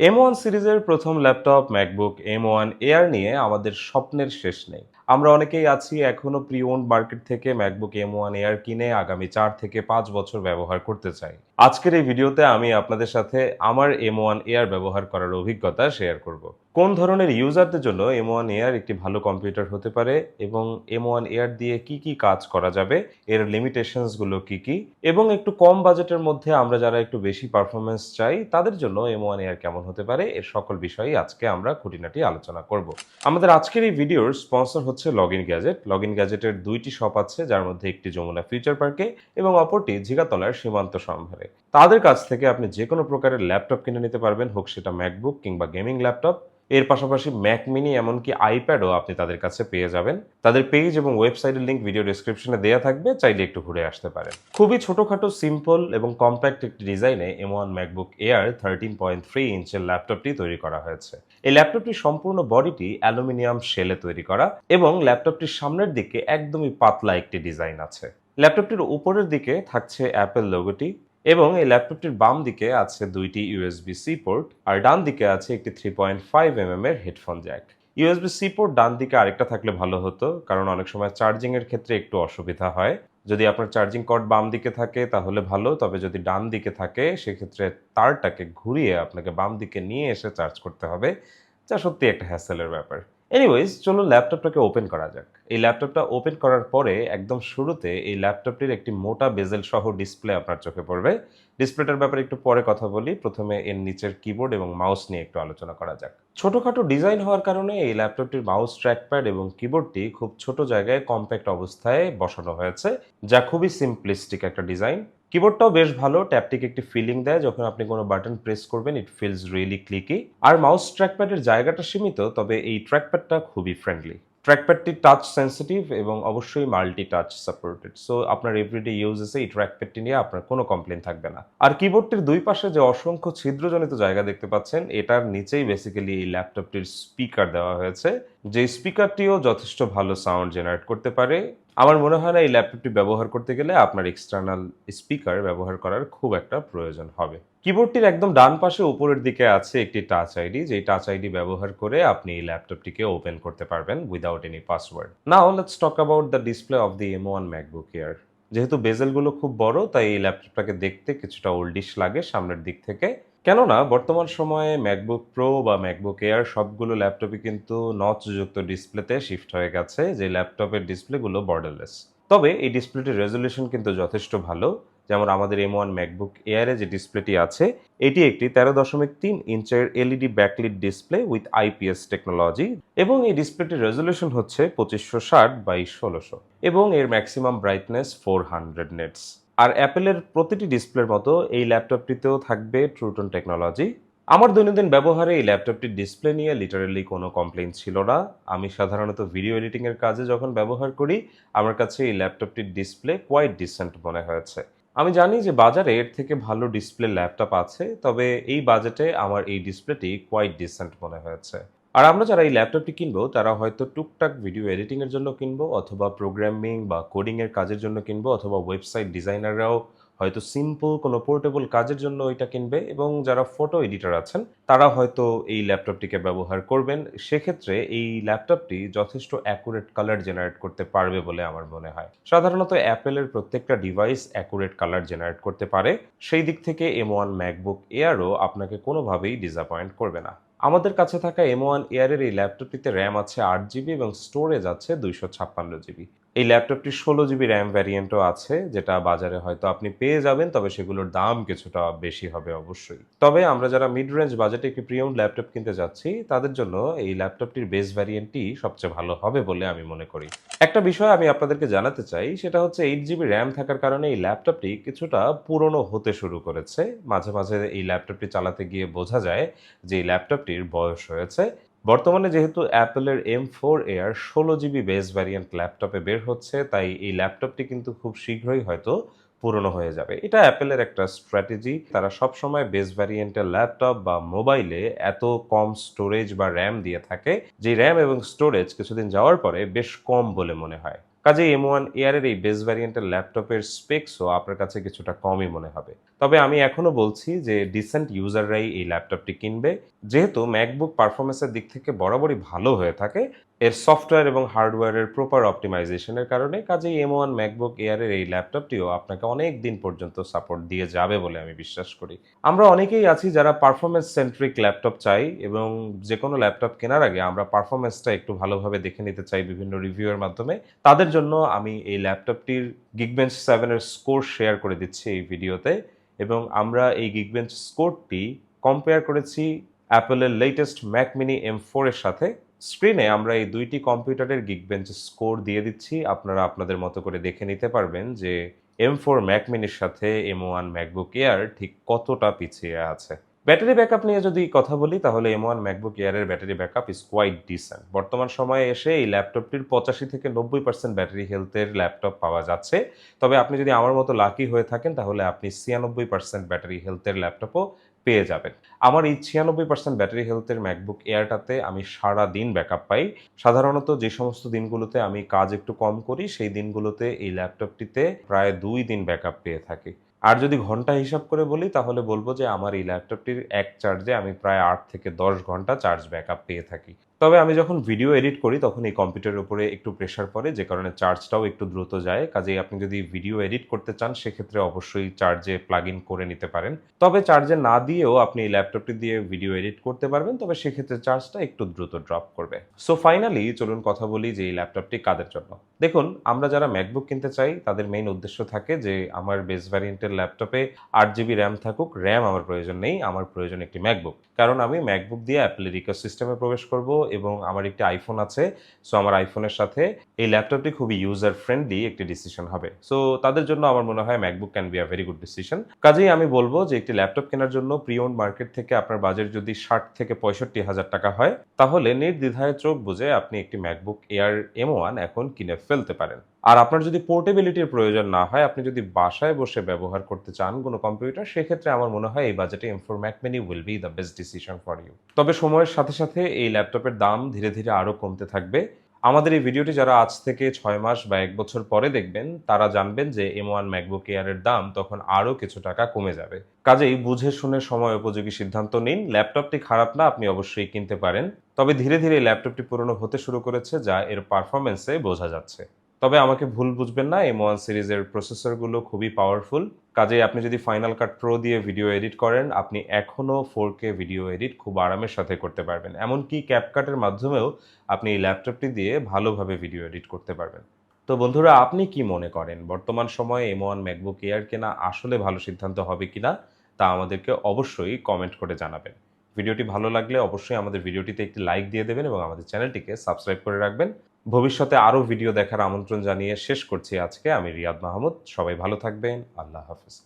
M one সিরিজের প্রথম laptop MacBook M one Air নিয়ে আমাদের স্বপ্নের শেষ নেই। আমরা অনেকেই আছি এখনও প্রি ওন মার্কেট থেকে ম্যাকবুক এম ওয়ান এয়ার কিনে আগামী চার থেকে পাঁচ বছর ব্যবহার করতে চাই। আজকের এই ভিডিওতে আমি আপনাদের সাথে আমার এম ওয়ান এয়ার ব্যবহার করার অভিজ্ঞতা শেয়ার করব। কোন ধরনের ইউজারদের জন্য এম ওয়ান এয়ার একটি ভালো কম্পিউটার হতে পারে এবং এম ওয়ান এয়ার দিয়ে কি কি কাজ করা যাবে, এর লিমিটেশনসগুলো কি কি, এবং একটু কম বাজেটের মধ্যে আমরা যারা একটু বেশি পারফরমেন্স চাই, তাদের জন্য এম ওয়ান এয়ার কেমন হতে পারে, এর সকল বিষয়ই আজকে আমরা খুঁটিনাটি আলোচনা করব। আমাদের আজকের এই ভিডিওর স্পন্সর হচ্ছে log in gadget log in গ্যাজেটের দুইটি শপ আছে, যার মধ্যে একটি যমুনা ফিউচার পার্কে এবং অপরটি ঝিগাতলার সীমান্ত সম্ভারে। তাদের কাছ থেকে আপনি যে কোনো প্রকারের ল্যাপটপ কিনে নিতে পারবেন, হোক সেটা ম্যাকবুক কিংবা গেমিং ল্যাপটপ। এর পাশাপাশি ম্যাক মিনি এমনকি আইপ্যাডও আপনি তাদের কাছে পেয়ে যাবেন। তাদের পেজ এবং ওয়েবসাইটের লিঙ্ক ভিডিও ডিসক্রিপশনে দেওয়া থাকবে, চাইলে একটু ঘুরে আসতে পারেন। খুবই ছোটখাটো, সিম্পল এবং কম্প্যাক্ট একটি ডিজাইনে M one MacBook Air thirteen point three ইঞ্চের ল্যাপটপটি তৈরি করা হয়েছে। এই ল্যাপটপটির সম্পূর্ণ বডিটি অ্যালুমিনিয়াম শেলে তৈরি করা এবং ল্যাপটপটির সামনের দিকে একদমই পাতলা একটি ডিজাইন আছে। ল্যাপটপটির উপরের দিকে থাকছে অ্যাপেল লোগোটি এবং এই ল্যাপটপটির বাম দিকে আছে দুইটি ইউএসবি সি পোর্ট আর ডান দিকে আছে একটি থ্রি পয়েন্ট ফাইভ এম এর headphone jack USB C port ডান দিকে আরেকটা থাকলে ভালো হতো, কারণ অনেক সময় চার্জিং এর ক্ষেত্রে একটু অসুবিধা হয়। যদি আপনার চার্জিং কর্ড বাম দিকে থাকে তাহলে ভালো, তবে যদি ডান দিকে থাকে, সেক্ষেত্রে তারটাকে ঘুরিয়ে আপনাকে বাম দিকে নিয়ে এসে চার্জ করতে হবে, যা সত্যি একটা হ্যাসেলের ব্যাপার। এনিওয়েজ চলো ল্যাপটপটাকে ওপেন করা যাক। এই ল্যাপটপটা ওপেন করার পরে একদম শুরুতে এই ল্যাপটপটির একটি মোটা বেজেল সহ ডিসপ্লে আপনার চোখে পড়বে। ডিসপ্লেটার ব্যাপারে একটু পরে কথা বলি। প্রথমে এর নিচের কিবোর্ড এবং মাউস নিয়ে একটু আলোচনা করা যাক। ছোটোখাটো ডিজাইন হওয়ার কারণে এই ল্যাপটপটির মাউস ট্র্যাকপ্যাড এবং কিবোর্ডটি খুব ছোট জায়গায় কম্প্যাক্ট অবস্থায় বসানো হয়েছে, যা খুবই সিম্পলিস্টিক একটা ডিজাইন কিবোর্ডটাও বেশ ভালো ট্যাপটিকে একটি ফিলিং দেয়, যখন আপনি কোনো বাটন প্রেস করবেন ইট ফিলস রিয়েলি ক্লিকি আর মাউস ট্র্যাকপ্যাডের জায়গাটা সীমিত, তবে এই ট্র্যাকপ্যাডটা খুবই ফ্রেন্ডলি ট্র্যাকপ্যাডটি টাচ সেন্সিটিভ এবং অবশ্যই মাল্টি টাচ সাপোর্টেড সো আপনার এভরিডে ইউজেসে এই ট্র্যাকপ্যাডটি নিয়ে আপনার কোনো কমপ্লেন থাকবে না। আর কিবোর্ডটির দুই পাশে যে অসংখ্য ছিদ্রজনিত জায়গা দেখতে পাচ্ছেন, এটার নিচেই বেসিক্যালি এই ল্যাপটপটির স্পিকার দেওয়া হয়েছে। যে স্পিকারটিও যথেষ্ট ভালো সাউন্ড জেনারেট করতে পারে আমার মনে হয় না এই ল্যাপটপটি ব্যবহার করতে গেলে আপনার এক্সটার্নাল স্পিকার ব্যবহার করার খুব একটা প্রয়োজন হবে। কিবোর্ডটির একদম ডান পাশে উপরের দিকে আছে একটি টাচ আইডি যেই টাচ আইডি ব্যবহার করে আপনি এই ল্যাপটপটিকে ওপেন করতে পারবেন without any password now let's talk about the display of the M one MacBook Air যেহেতু বেজেলগুলো খুব বড়, তাই এই ল্যাপটপটাকে দেখতে কিছুটা ওল্ডিশ লাগে সামনের দিক থেকে। কেননা, বর্তমান সময়ে ম্যাকবুক প্রো বা ম্যাকবুক এয়ার সবগুলো ল্যাপটপই কিন্তু নচযুক্ত ডিসপ্লেতে শিফট হয়ে গেছে, যে ল্যাপটপের ডিসপ্লেগুলো বর্ডারলেস তবে এই ডিসপ্লেটির রেজলিউশন কিন্তু যথেষ্ট ভালো। যেমন আমাদের এম ওয়ান ম্যাকবুক এয়ারে যে ডিসপ্লেটি আছে, এটি একটি তেরো দশমিক তিন ইঞ্চের LED backlit display with IPS technology এবং এই ডিসপ্লেটির রেজলিউশন হচ্ছে পঁচিশশো ষাট বাই ষোলোশো এবং এর maximum brightness four hundred nits আর অ্যাপেলের প্রতিটি ডিসপ্লের মতো এই ল্যাপটপটিতেও থাকবে ট্রুটন টেকনোলজি আমার দৈনন্দিন ব্যবহারে এই ল্যাপটপটির ডিসপ্লে নিয়ে লিটারেলি কোনো কমপ্লেন ছিল না। আমি সাধারণত ভিডিও এডিটিংয়ের কাজে যখন ব্যবহার করি, আমার কাছে এই ল্যাপটপটির ডিসপ্লে কোয়াইট ডিসেন্ট মনে হয়েছে। আমি জানি যে বাজারে এর থেকে ভালো ডিসপ্লে ল্যাপটপ আছে, তবে এই বাজেটে আমার এই ডিসপ্লেটি কোয়াইট ডিসেন্ট মনে হয়েছে। আর আমরা যারা এই ল্যাপটপটি কিনবো, তারা হয়তো টুকটাক ভিডিও এডিটিংয়ের জন্য কিনবো, অথবা প্রোগ্রামিং বা কোডিংয়ের কাজের জন্য কিনবো, অথবা ওয়েবসাইট ডিজাইনাররাও হয়তো সিম্পল কোনো পোর্টেবল কাজের জন্য এটা কিনবে, এবং যারা ফটো এডিটর আছেন, তারা হয়তো এই ল্যাপটপটিকে ব্যবহার করবেন। সেক্ষেত্রে এই ল্যাপটপটি যথেষ্ট অ্যাকুরেট কালার জেনারেট করতে পারবে বলে আমার মনে হয়। সাধারণত অ্যাপেলের প্রত্যেকটা ডিভাইস অ্যাকুরেট কালার জেনারেট করতে পারে। সেই দিক থেকে এম ওয়ান ম্যাকবুক এয়ারও আপনাকে কোনোভাবেই ডিসঅ্যাপয়েন্ট করবে না। আমাদের কাছে থাকা এম ওয়ান এয়ারের এই ল্যাপটপটিতে র্যাম আছে আট জিবি এবং স্টোরেজ আছে দুইশো ছাপ্পান্ন জিবি এই ল্যাপটপটির ষোলো জিবি র্যাম ভ্যারিয়েন্টও আছে, যেটা বাজারে হয়তো আপনি পেয়ে যাবেন, তবে সেগুলোর দাম কিছুটা বেশি হবে অবশ্যই। তবে আমরা যারা মিড রেঞ্জ বাজেটে একটি প্রিমিয়াম ল্যাপটপ কিনতে যাচ্ছি, তাদের জন্য এই ল্যাপটপটির বেস ভ্যারিয়েন্টটি সবচেয়ে ভালো হবে বলে আমি মনে করি। একটা বিষয় আমি আপনাদেরকে জানাতে চাই, সেটা হচ্ছে এইট জিবি র্যাম থাকার কারণে এই ল্যাপটপটি কিছুটা পুরনো হতে শুরু করেছে। মাঝে মাঝে এই ল্যাপটপটি চালাতে গিয়ে বোঝা যায় যে এই ল্যাপটপটির বয়স হয়েছে। বর্তমানে যেহেতু অ্যাপেলের এম ফোর এয়ার ষোলো জিবি বেস ভ্যারিয়েন্ট ল্যাপটপে বের হচ্ছে, তাই এই ল্যাপটপটি কিন্তু খুব শীঘ্রই হয়তো পুরনো হয়ে যাবে। এটা অ্যাপেলের একটা স্ট্র্যাটেজি তারা সবসময় বেস ভ্যারিয়েন্টের ল্যাপটপ বা মোবাইলে এত কম স্টোরেজ বা র্যাম দিয়ে থাকে, যে র্যাম এবং স্টোরেজ কিছুদিন যাওয়ার পরে বেশ কম বলে মনে হয়। কাজে এম ওয়ান এয়ারের এই বেস ভ্যারিয়েন্টের ল্যাপটপের স্পেক্সও আপনার কাছে কিছুটা কমই মনে হবে। তবে আমি এখনও বলছি যে ডিসেন্ট ইউজাররাই এই ল্যাপটপটি কিনবে। যেহেতু ম্যাকবুক পারফরমেন্সের দিক থেকে বরাবরই ভালো হয়ে থাকে এর সফটওয়্যার এবং হার্ডওয়্যারের প্রপার অপটিমাইজেশনের কারণে কাজেই এম ওয়ান ম্যাকবুক এয়ারের এই ল্যাপটপটিও আপনাকে অনেক দিন পর্যন্ত সাপোর্ট দিয়ে যাবে বলে আমি বিশ্বাস করি। আমরা অনেকেই আছি যারা পারফরমেন্স সেন্ট্রিক ল্যাপটপ চাই এবং যে কোনো ল্যাপটপ কেনার আগে আমরা পারফরমেন্সটা একটু ভালোভাবে দেখে নিতে চাই বিভিন্ন রিভিউয়ের মাধ্যমে। তাদের জন্য আমি এই ল্যাপটপটির গিগবেঞ্চ সেভেনের স্কোর শেয়ার করে দিচ্ছি এই ভিডিওতে এবং আমরা এই গিগবেঞ্চ স্কোরটি কম্পেয়ার করেছি অ্যাপেলের লেটেস্ট ম্যাক মিনি এম ফোরের সাথে। স্ক্রিনে আমরা এই দুইটি কম্পিউটারের গিগবেঞ্চ স্কোর দিয়ে দিচ্ছি। আপনারা আপনাদের মতো করে দেখে নিতে পারবেন যে এম ফোর ম্যাক মিনির সাথে এম ওয়ান ম্যাকবুক এয়ার ঠিক কতটা পিছিয়ে আছে। ব্যাটারি ব্যাকআপ নিয়ে যদি কথা বলি, তাহলে M one MacBook এয়ারের battery backup is quite decent বর্তমান সময়ে এসে এই ল্যাপটপটির পঁচাশি থেকে নব্বই পার্সেন্ট ব্যাটারি হেলথের ল্যাপটপ পাওয়া যাচ্ছে। তবে আপনি যদি আমার মতো লাকি হয়ে থাকেন, তাহলে আপনি ছিয়ানব্বই পার্সেন্ট ব্যাটারি হেলথের ল্যাপটপও পেয়ে যাবেন। আমার এই ছিয়ানব্বই পার্সেন্ট ব্যাটারি হেলথের ম্যাকবুক এয়ারটাতে আমি সারা দিন ব্যাকআপ পাই। সাধারণত যে সমস্ত দিনগুলোতে আমি কাজ একটু কম করি, সেই দিনগুলোতে এই ল্যাপটপটিতে প্রায় দুই দিন ব্যাকআপ পেয়ে থাকি। আর যদি ঘণ্টা হিসাব করে বলি, তাহলে বলব যে আমার এই ল্যাপটপটির এক চার্জে আমি প্রায় আট থেকে দশ ঘণ্টা চার্জ ব্যাকআপ পেয়ে থাকি। তবে আমি যখন ভিডিও এডিট করি, তখন এই কম্পিউটারের উপরে একটু প্রেশার পড়ে, যে কারণে চার্জটাও একটু দ্রুত যায়। কাজেই আপনি যদি ভিডিও এডিট করতে চান, সেক্ষেত্রে অবশ্যই চার্জে প্লাগ ইন করে নিতে পারেন। তবে চার্জে না দিয়েও আপনি এই ল্যাপটপটি দিয়ে ভিডিও এডিট করতে পারবেন, তবে সেক্ষেত্রে চার্জটা একটু দ্রুত ড্রপ করবে। সো ফাইনালি চলুন কথা বলি যে এই ল্যাপটপটি কাদের জন্য? দেখুন, আমরা যারা ম্যাকবুক কিনতে চাই, তাদের মেইন উদ্দেশ্য থাকে যে আমার বেস ভ্যারিয়েন্টের ল্যাপটপে আট জিবি র্যাম থাকুক র্যাম আমার প্রয়োজন নেই, আমার প্রয়োজন একটি ম্যাকবুক কারণ আমি ম্যাকবুক দিয়ে অ্যাপেলের ইকোসিস্টেমে প্রবেশ করব এবং আমার একটি আইফোন আছে সো আমার আইফোনের সাথে এই ল্যাপটপটি খুবই ইউজার ফ্রেন্ডলি একটি ডিসিশন হবে। সো তাদের জন্য আমার মনে হয় MacBook can be a very good decision কাজেই আমি বলব যে একটি ল্যাপটপ কেনার জন্য প্রিওন মার্কেট থেকে আপনার বাজেট যদি ষাট থেকে পঁয়ষট্টি হাজার টাকা হয়, তাহলে নির্দ্বিধায় চোখ বুঝে আপনি একটি ম্যাকবুক এয়ার এম ওয়ান এখন কিনে ফেলতে পারেন। আর আপনার যদি পোর্টেবিলিটির প্রয়োজন না হয়, আপনি যদি বাসায় বসে ব্যবহার করতে চান কোনো কম্পিউটার সেক্ষেত্রে আমার মনে হয় এই বাজেটে M four Mac mini will be the best decision for you তবে সময়ের সাথে সাথে এই ল্যাপটপের দাম ধীরে ধীরে আরও কমতে থাকবে। আমাদের এই ভিডিওটি যারা আজ থেকে ছয় মাস বা এক বছর পরে দেখবেন, তারা জানবেন যে এম ওয়ান ম্যাকবুক এয়ারের দাম তখন আরও কিছু টাকা কমে যাবে। কাজেই বুঝে শুনে সময় উপযোগী সিদ্ধান্ত নিন। ল্যাপটপটি খারাপ না, আপনি অবশ্যই কিনতে পারেন। তবে ধীরে ধীরে ল্যাপটপটি পুরনো হতে শুরু করেছে, যা এর পারফরমেন্সে বোঝা যাচ্ছে। তবে আমাকে ভুল বুঝবেন না এম ওয়ান সিরিজের প্রসেসরগুলো খুবই পাওয়ারফুল কাজে আপনি যদি ফাইনাল কাট প্রো দিয়ে ভিডিও এডিট করেন, আপনি এখনও ফোর কে ভিডিও এডিট খুব আরামের সাথে করতে পারবেন। এমনকি ক্যাপকাটের মাধ্যমেও আপনি এই ল্যাপটপটি দিয়ে ভালোভাবে ভিডিও এডিট করতে পারবেন। তো বন্ধুরা, আপনি কি মনে করেন, বর্তমান সময়ে এম ওয়ান ম্যাকবুক এয়ার কেনা আসলে ভালো সিদ্ধান্ত হবে কি না তা আমাদেরকে অবশ্যই কমেন্ট করে জানাবেন। ভিডিওটি ভালো লাগলে অবশ্যই আমাদের ভিডিওটিতে একটি লাইক দিয়ে দেবেন এবং আমাদের চ্যানেলটিকে সাবস্ক্রাইব করে রাখবেন। ভবিষ্যতে আরও ভিডিও দেখার আমন্ত্রণ জানিয়ে শেষ করছি আজকে। আমি রিয়াদ মাহমুদ। সবাই ভালো থাকবেন। আল্লাহ হাফিজ।